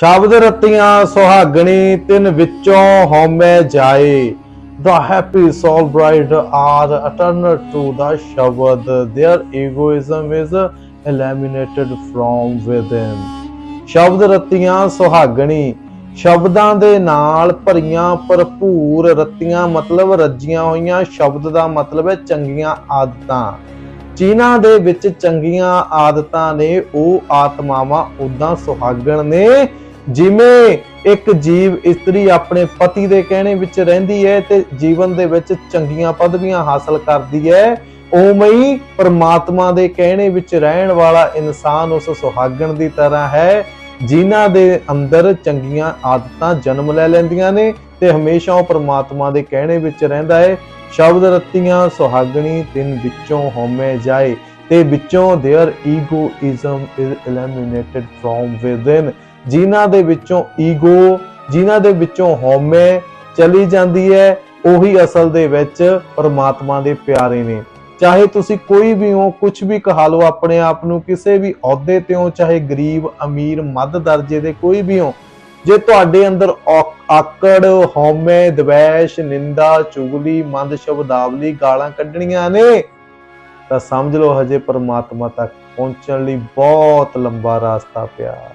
ਸ਼ਬਦ ਰਤੀਆਂ ਸੁਹਾਗਣੀ, ਤਿੰਨ ਵਿੱਚੋਂ ਹਉਮੈ ਜਾਏ The happy soul bride are eternal to the Shabad. Their egoism is eliminated from within. ਸ਼ਬਦ ਰਤੀਆਂ ਸੁਹਾਗਣੀ, ਸ਼ਬਦਾਂ ਦੇ ਨਾਲ ਭਰੀਆਂ ਭਰਪੂਰ ਰਤੀਆਂ, ਮਤਲਬ ਰੱਜੀਆਂ ਹੋਈਆਂ, ਸ਼ਬਦ ਦਾ ਮਤਲਬ ਹੈ ਚੰਗੀਆਂ ਆਦਤਾਂ ਜਿਨ੍ਹਾਂ ਦੇ ਵਿੱਚ ਚੰਗੀਆਂ ਆਦਤਾਂ ਨੇ, ਉਹ ਆਤਮਾਵਾਂ ਉਦਾਂ ਸੁਹਾਗਣ ਨੇ ਜਿਵੇਂ ਇੱਕ ਜੀਵ ਇਸਤਰੀ ਆਪਣੇ ਪਤੀ ਦੇ ਕਹਿਣੇ ਵਿੱਚ ਰਹਿੰਦੀ ਹੈ ਤੇ ਜੀਵਨ ਦੇ ਵਿੱਚ ਚੰਗੀਆਂ ਪਦਵੀਆਂ ਹਾਸਲ ਕਰਦੀ ਹੈ, ਉਵੇਂ ਹੀ ਪ੍ਰਮਾਤਮਾ ਦੇ ਕਹਿਣੇ ਵਿੱਚ ਰਹਿਣ ਵਾਲਾ ਇਨਸਾਨ ਉਸ ਸੁਹਾਗਣ ਦੀ ਤਰ੍ਹਾਂ ਹੈ, ਜਿਨ੍ਹਾਂ ਦੇ ਅੰਦਰ ਚੰਗੀਆਂ ਆਦਤਾਂ ਜਨਮ ਲੈ ਲੈਂਦੀਆਂ ਨੇ ਤੇ ਹਮੇਸ਼ਾ ਉਹ ਪ੍ਰਮਾਤਮਾ ਦੇ ਕਹਿਣੇ ਵਿੱਚ ਰਹਿੰਦਾ ਹੈ, ਸ਼ਬਦ ਰਤੀਆਂ ਸੁਹਾਗਣੀ ਤਿੰਨ ਵਿੱਚੋਂ ਹੋਮੇ ਜਾਏ ਤੇ ਵਿੱਚੋਂ their egoism is eliminated from within ਜਿਨ੍ਹਾਂ ਦੇ ਵਿੱਚੋਂ ਈਗੋ, ਜਿਨ੍ਹਾਂ ਦੇ ਵਿੱਚੋਂ ਹਉਮੈ ਚਲੀ ਜਾਂਦੀ ਹੈ, ਉਹੀ ਅਸਲ ਦੇ ਵਿੱਚ ਪਰਮਾਤਮਾ ਦੇ ਪਿਆਰੇ ਨੇ। ਚਾਹੇ ਤੁਸੀਂ ਕੋਈ ਵੀ ਹੋ ਕੁਝ ਵੀ ਕਹਾ ਲਓ ਆਪਣੇ ਆਪ ਨੂੰ, ਕਿਸੇ ਵੀ ਅਹੁਦੇ ਤੇ ਹੋ, ਚਾਹੇ ਗਰੀਬ, ਅਮੀਰ, ਮੱਧ ਦਰਜੇ ਦੇ ਕੋਈ ਵੀ ਹੋ, ਜੇ ਤੁਹਾਡੇ ਅੰਦਰ ਔਕ- ਆਕੜ, ਹਉਮੈ, ਦਵੈਸ਼, ਨਿੰਦਾ, ਚੁਗਲੀ, ਮੰਦ ਸ਼ਬਦਾਵਲੀ ਗਾਲਾਂ ਕੱਢਣੀਆਂ ਨੇ, ਤਾਂ ਸਮਝ ਲਓ ਹਜੇ ਪਰਮਾਤਮਾ ਤੱਕ ਪਹੁੰਚਣ ਲਈ ਬਹੁਤ ਲੰਬਾ ਰਸਤਾ ਪਿਆ।